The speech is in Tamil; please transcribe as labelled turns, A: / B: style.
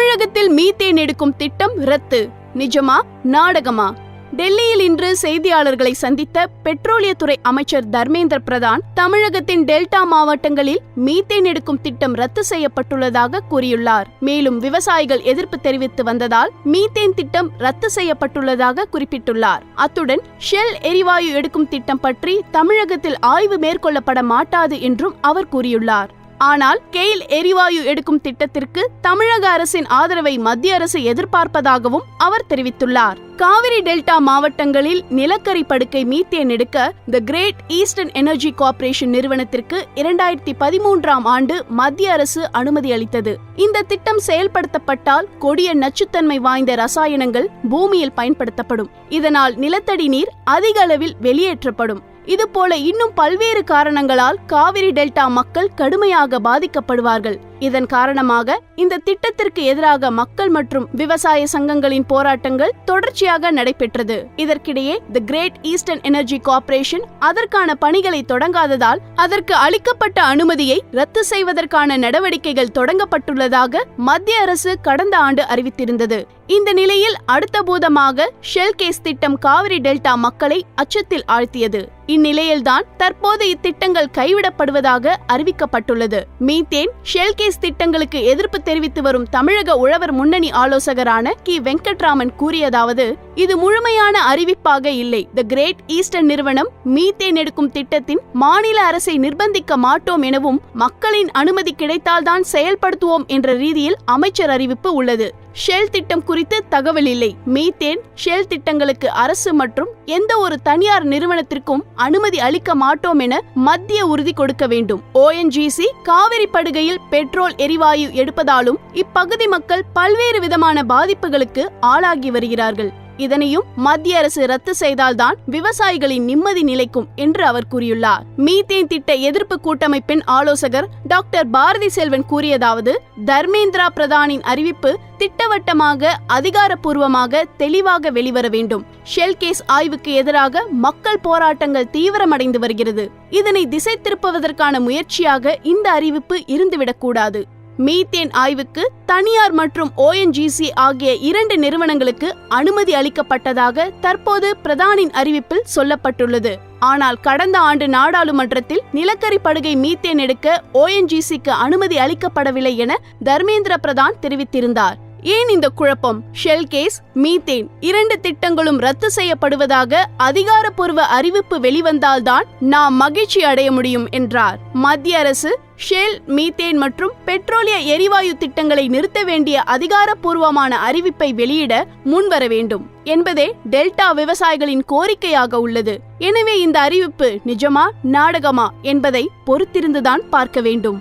A: தமிழகத்தில் மீத்தேன் எடுக்கும் திட்டம் ரத்து நிஜமா நாடகமா டெல்லியில் இன்று செய்தியாளர்களை சந்தித்த பெட்ரோலியத்துறை அமைச்சர் தர்மேந்திர பிரதான் தமிழகத்தின் டெல்டா மாவட்டங்களில் மீத்தேன் எடுக்கும் திட்டம் ரத்து செய்யப்பட்டுள்ளதாக கூறியுள்ளார் மேலும் விவசாயிகள் எதிர்ப்பு தெரிவித்து வந்ததால் மீத்தேன் திட்டம் ரத்து செய்யப்பட்டுள்ளதாக குறிப்பிட்டுள்ளார் அத்துடன் ஷெல் எரிவாயு எடுக்கும் திட்டம் பற்றி தமிழகத்தில் ஆய்வு மேற்கொள்ளப்பட மாட்டாது என்றும் அவர் கூறியுள்ளார் ஆனால் கெயில் எரிவாயு எடுக்கும் திட்டத்திற்கு தமிழக அரசின் ஆதரவை மத்திய அரசு எதிர்பார்ப்பதாகவும் அவர் தெரிவித்துள்ளார் காவிரி டெல்டா மாவட்டங்களில் நிலக்கரி படுக்கை மீத்தேன் எடுக்க the great eastern energy corporation நிறுவனத்திற்கு இரண்டாயிரத்தி பதிமூன்றாம் ஆண்டு மத்திய அரசு அனுமதி அளித்தது இந்த திட்டம் செயல்படுத்தப்பட்டால் கொடிய நச்சுத்தன்மை வாய்ந்த ரசாயனங்கள் பூமியில் பயன்படுத்தப்படும் இதனால் நிலத்தடி நீர் அதிக அளவில் வெளியேற்றப்படும் இதுபோல இன்னும் பல்வேறு காரணங்களால் காவிரி டெல்டா மக்கள் கடுமையாக பாதிக்கப்படுவார்கள் இதன் காரணமாக இந்த திட்டத்திற்கு எதிராக மக்கள் மற்றும் விவசாய சங்கங்களின் போராட்டங்கள் தொடர்ச்சியாக நடைபெற்றது இதற்கிடையே the great eastern energy corporation அதற்கான பணிகளை தொடங்காததால் அதற்கு அளிக்கப்பட்ட அனுமதியை ரத்து செய்வதற்கான நடவடிக்கைகள் தொடங்கப்பட்டுள்ளதாக மத்திய அரசு கடந்த ஆண்டு அறிவித்திருந்தது இந்த நிலையில் பூதமாக ஷெல் கேஸ் திட்டம் காவிரி டெல்டா மக்களை அச்சத்தில் ஆழ்த்தியது இந்நிலையில்தான் தற்போது இத்திட்டங்கள் கைவிடப்படுவதாக அறிவிக்கப்பட்டுள்ளது மீத்தேன் ஷெல் இபிஎஸ் திட்டங்களுக்கு எதிர்ப்பு தெரிவித்து வரும் தமிழக உழவர் முன்னணி ஆலோசகரான கி வெங்கட்ராமன் கூறியதாவது இது முழுமையான அறிவிப்பாக இல்லை த கிரேட் ஈஸ்டர்ன் நிறுவனம் மீத்தேன் எடுக்கும் திட்டத்தின் மாநில அரசை நிர்பந்திக்க மாட்டோம் எனவும் மக்களின் அனுமதி கிடைத்தால்தான் செயல்படுத்துவோம் என்ற ரீதியில் அமைச்சர் அறிவிப்பு உள்ளது ஷெல் திட்டம் குறித்து தகவல் இல்லை மீத்தேன் ஷெல் திட்டங்களுக்கு அரசு மற்றும் எந்த ஒரு தனியார் நிறுவனத்திற்கும் அனுமதி அளிக்க மாட்டோம் என மத்திய உறுதி கொடுக்க வேண்டும் ஓஎன்ஜிசி காவிரி படுகையில் பெட்ரோல் எரிவாயு எடுப்பதாலும் இப்பகுதி மக்கள் பல்வேறு விதமான பாதிப்புகளுக்கு ஆளாகி வருகிறார்கள் இதனையும் மத்திய அரசு ரத்து செய்தால்தான் விவசாயிகளின் நிம்மதி நிலைக்கும் என்று அவர் கூறியுள்ளார் மீத்தேன் திட்ட எதிர்ப்பு கூட்டமைப்பின் ஆலோசகர் டாக்டர் பாரதி செல்வன் கூறியதாவது தர்மேந்திரா பிரதானின் அறிவிப்பு திட்டவட்டமாக அதிகாரப்பூர்வமாக தெளிவாக வெளிவர வேண்டும் ஷெல் கேஸ் ஆய்வுக்கு எதிராக மக்கள் போராட்டங்கள் தீவிரமடைந்து வருகிறது இதனை திசை திருப்புவதற்கான முயற்சியாக இந்த அறிவிப்பு இருந்துவிடக்கூடாது மீத்தேன் ஆய்வுக்கு தனியார் மற்றும் ஓஎன்ஜிசி ஆகிய இரண்டு நிறுவனங்களுக்கு அனுமதி அளிக்கப்பட்டதாக தற்போது பிரதானின் அறிவிப்பில் சொல்லப்பட்டுள்ளது ஆனால் கடந்த ஆண்டு நாடாளுமன்றத்தில் நிலக்கரி படுகை மீத்தேன் எடுக்க ஓஎன்ஜிசிக்கு அனுமதி அளிக்கப்படவில்லை என தர்மேந்திர பிரதான் தெரிவித்திருந்தார் ஏன் இந்த குழப்பம் ஷெல் கேஸ் மீத்தேன் இரண்டு திட்டங்களும் ரத்து செய்யப்படுவதாக அதிகாரப்பூர்வ அறிவிப்பு வெளிவந்தால்தான் நாம் மகிழ்ச்சி அடைய முடியும் என்றார் மத்திய அரசு ஷெல் மீத்தேன் மற்றும் பெட்ரோலிய எரிவாயு திட்டங்களை நிறுத்த வேண்டிய அதிகாரப்பூர்வமான அறிவிப்பை வெளியிட முன்வர வேண்டும் என்பதே டெல்டா விவசாயிகளின் கோரிக்கையாக உள்ளது எனவே இந்த அறிவிப்பு நிஜமா நாடகமா என்பதை பொறுத்திருந்துதான் பார்க்க வேண்டும்